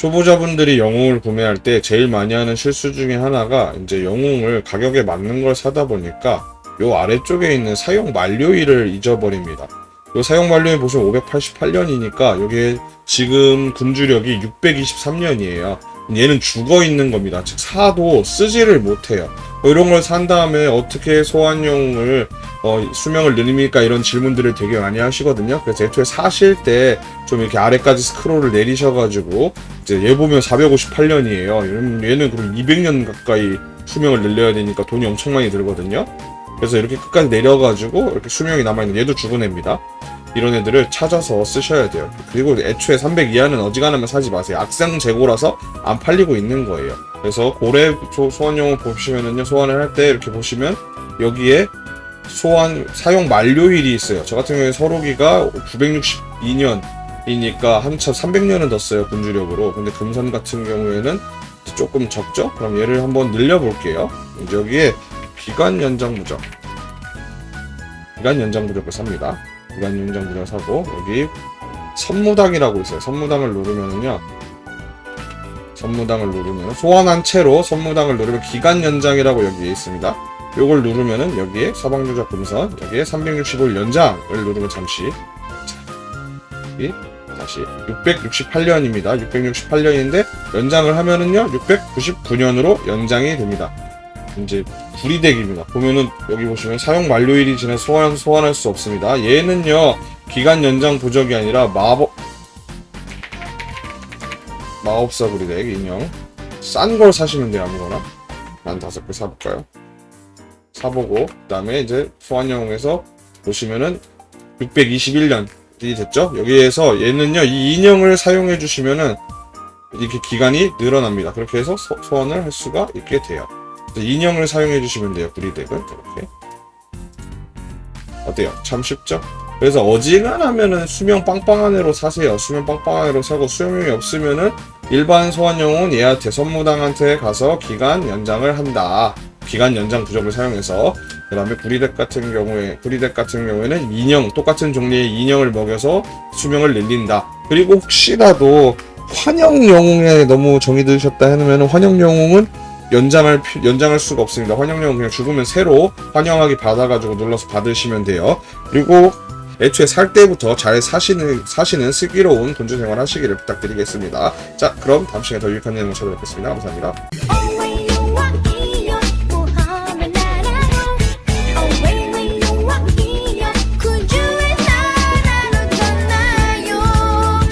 초보자분들이 영웅을 구매할 때 제일 많이 하는 실수 중에 하나가 이제 영웅을 가격에 맞는 걸 사다 보니까 요 아래쪽에 있는 사용 만료일을 잊어버립니다. 요 사용 만료일 보시면 588년이니까 여기에 지금 군주력이 623년이에요. 얘는 죽어 있는 겁니다. 즉 사도 쓰지를 못해요. 뭐 이런 걸 산 다음에 어떻게 소환용을 어, 수명을 늘립니까 이런 질문들을 되게 많이 하시거든요. 그래서 애초에 사실 때 좀 이렇게 아래까지 스크롤을 내리셔가지고 이제 얘 보면 458년이에요. 얘는 그럼 200년 가까이 수명을 늘려야 되니까 돈이 엄청 많이 들거든요. 그래서 이렇게 끝까지 내려가지고 이렇게 수명이 남아있는 얘도 죽은 애입니다. 이런 애들을 찾아서 쓰셔야 돼요. 그리고 애초에 300 이하는 어지간하면 사지 마세요. 악상 재고라서 안 팔리고 있는 거예요. 그래서 고래 소- 소환용을 보시면은요, 소환을 할 때 이렇게 보시면 여기에 소환 사용 만료일이 있어요. 저 같은 경우에 서로기가 962년 이니까 한참 300년은 더 써요 군주력으로. 근데 금산 같은 경우에는 조금 적죠? 그럼 얘를 한번 늘려볼게요. 여기에 기간 연장 부적, 기간 연장 부적을 삽니다. 연장 부적 사고 여기 선무당이라고 있어요. 선무당을 누르면은요. 선무당을 누르면 소환한 채로 선무당을 누르면 기간 연장이라고 여기에 있습니다. 요걸 누르면은 여기에 서방조작 금선 여기에 365일 연장을 누르면 잠시 자, 여기 다시 668년입니다. 668년인데 연장을 하면은요 699년으로 연장이 됩니다. 이제 불이덱입니다. 보면은 여기 보시면 사용 만료일이 지나 소환 소환할 수 없습니다. 얘는요 기간 연장 부적이 아니라 마법 마법사 불이덱 인형 싼 걸 사시면 돼요 아무거나 한 다섯 개 사볼까요? 사보고 그 다음에 이제 소환용에서 보시면은 621년이 됐죠? 여기에서 얘는요 이 인형을 사용해 주시면은 이렇게 기간이 늘어납니다. 그렇게 해서 소, 소환을 할 수가 있게 돼요. 그래서 인형을 사용해 주시면 돼요. 브리덱은 이렇게 어때요? 참 쉽죠? 그래서 어지간하면은 수명 빵빵한 애로 사세요. 수명 빵빵한 애로 사고 수명이 없으면은 일반 소환용은 얘한테 선무당한테 가서 기간 연장을 한다. 기간 연장 부적을 사용해서 그 다음에 구리덱 같은 경우에 구리덱 같은 경우에는 인형 똑같은 종류의 인형을 먹여서 수명을 늘린다. 그리고 혹시라도 환영 영웅에 너무 정이 드셨다 해놓으면 환영 영웅은 연장할 피- 연장할 수가 없습니다. 환영 영웅 그냥 죽으면 새로 환영하기 받아가지고 눌러서 받으시면 돼요. 그리고 애초에 살 때부터 잘 사시는 사시는 슬기로운 군주 생활 하시기를 부탁드리겠습니다. 자, 그럼 다음 시간에 더 유익한 내용을 찾아뵙겠습니다. 감사합니다.